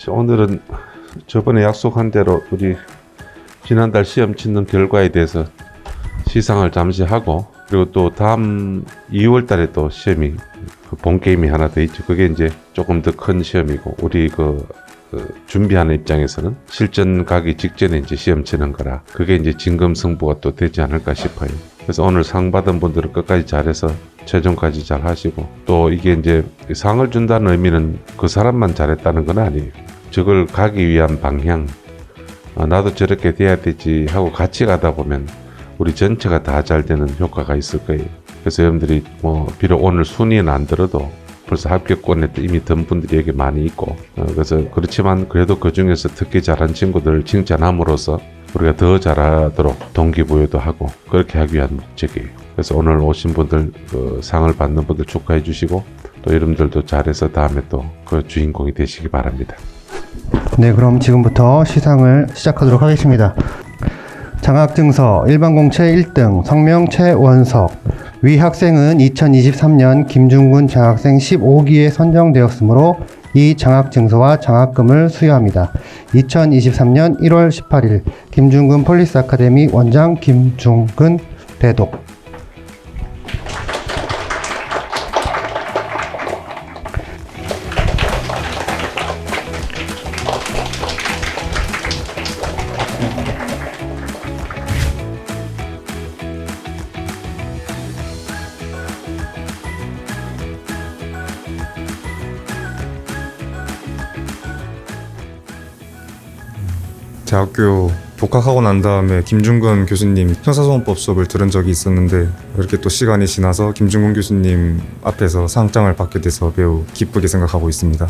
자, 오늘은 저번에 약속한 대로 우리 지난달 시험 치는 결과에 대해서 시상을 잠시 하고 그리고 또 다음 2월 달에 또 시험이 그본 게임이 하나 더 있죠. 그게 이제 조금 더 큰 시험이고 우리 그, 그 준비하는 입장에서는 실전 가기 직전에 이제 시험 치는 거라 그게 이제 진검승부가 또 되지 않을까 싶어요. 그래서 오늘 상 받은 분들은 끝까지 잘해서 최종까지 잘 하시고 또 이게 이제 상을 준다는 의미는 그 사람만 잘했다는 건 아니에요. 저걸 가기 위한 방향 아, 나도 저렇게 돼야 되지 하고 같이 가다 보면 우리 전체가 다 잘 되는 효과가 있을 거예요. 그래서 여러분들이 뭐 비록 오늘 순위는 안 들어도 벌써 합격권에 이미 든 분들이 여기 많이 있고 어, 그래서 그렇지만 그래도 그 중에서 특히 잘한 친구들 칭찬함으로써 우리가 더 잘하도록 동기부여도 하고 그렇게 하기 위한 목적이에요. 그래서 오늘 오신 분들 그 상을 받는 분들 축하해 주시고 또 여러분들도 잘해서 다음에 또 그 주인공이 되시기 바랍니다. 네, 그럼 지금부터 시상을 시작하도록 하겠습니다. 장학증서 일반공채 1등 성명 최원석 위 학생은 2023년 김중군 장학생 15기에 선정되었으므로 이 장학증서와 장학금을 수여합니다. 2023년 1월 18일 김중근 폴리스 아카데미 원장 김중근 대독 대학교 복학하고 난 다음에 김중근 교수님 형사소송법 수업을 들은 적이 있었는데 그렇게 또 시간이 지나서 김중근 교수님 앞에서 상장을 받게 돼서 매우 기쁘게 생각하고 있습니다.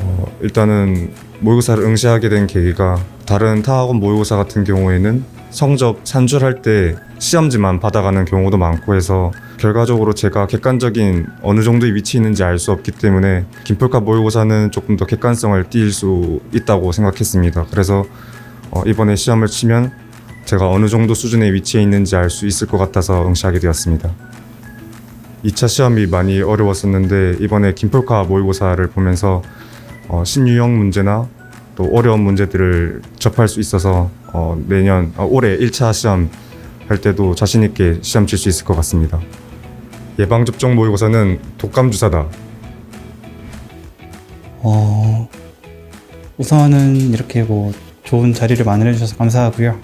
어, 일단은 모의고사를 응시하게 된 계기가 다른 타 학원 모의고사 같은 경우에는 성적 산출할 때 시험지만 받아가는 경우도 많고 해서 결과적으로 제가 객관적인 어느 정도의 위치에 있는지 알 수 없기 때문에 김폴카 모의고사는 조금 더 객관성을 띌수 있다고 생각했습니다. 그래서 어, 이번에 시험을 치면 제가 어느 정도 수준의 위치에 있는지 알 수 있을 것 같아서 응시하게 되었습니다. 2차 시험이 많이 어려웠었는데 이번에 김폴카 모의고사를 보면서 어, 신유형 문제나 또 어려운 문제들을 접할 수 있어서 어, 내년 어, 올해 1차 시험 할 때도 자신 있게 시험 칠 수 있을 것 같습니다. 예방 접종 모의고사는 독감 주사다. 어, 우선은 이렇게 뭐 좋은 자리를 마련해 주셔서 감사하고요.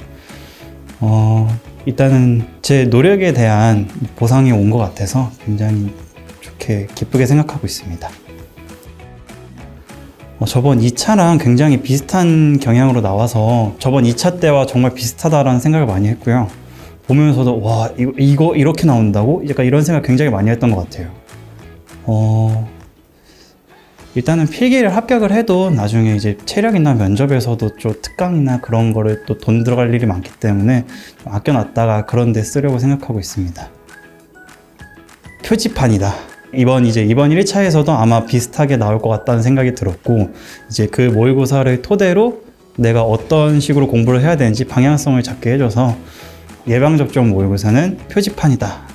어, 일단은 제 노력에 대한 보상이 온 것 같아서 굉장히 좋게 기쁘게 생각하고 있습니다. 어, 저번 2차랑 굉장히 비슷한 경향으로 나와서 저번 2차 때와 정말 비슷하다라는 생각을 많이 했고요. 보면서도 와 이거, 이거 이렇게 나온다고? 약간 이런 생각 굉장히 많이 했던 것 같아요. 어, 일단은 필기를 합격을 해도 나중에 이제 체력이나 면접에서도 좀 특강이나 그런 거를 또 돈 들어갈 일이 많기 때문에 좀 아껴놨다가 그런 데 쓰려고 생각하고 있습니다. 표지판이다. 이번 이제 이번 1차에서도 아마 비슷하게 나올 것 같다는 생각이 들었고 이제 그 모의고사를 토대로 내가 어떤 식으로 공부를 해야 되는지 방향성을 잡게 해줘서 예방접종 모의고사는 표지판이다.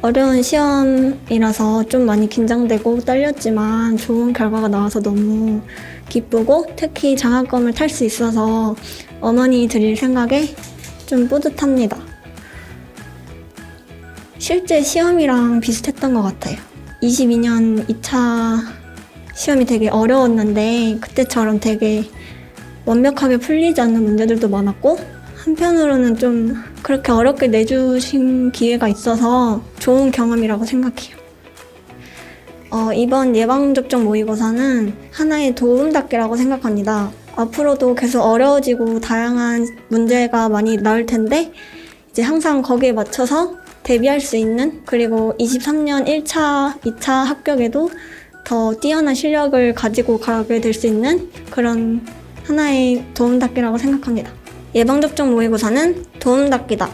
어려운 시험이라서 좀 많이 긴장되고 떨렸지만 좋은 결과가 나와서 너무 기쁘고 특히 장학금을 탈 수 있어서 어머니 드릴 생각에 좀 뿌듯합니다. 실제 시험이랑 비슷했던 것 같아요. 22년 2차 시험이 되게 어려웠는데 그때처럼 되게 완벽하게 풀리지 않는 문제들도 많았고 한편으로는 좀 그렇게 어렵게 내주신 기회가 있어서 좋은 경험이라고 생각해요. 어, 이번 예방접종 모의고사는 하나의 도움닫기라고 생각합니다. 앞으로도 계속 어려워지고 다양한 문제가 많이 나올 텐데 이제 항상 거기에 맞춰서 대비할 수 있는 그리고 23년 1차, 2차 합격에도 더 뛰어난 실력을 가지고 가게 될 수 있는 그런 하나의 도움닫기라고 생각합니다. 예방접종 모의고사는 도움닫기다.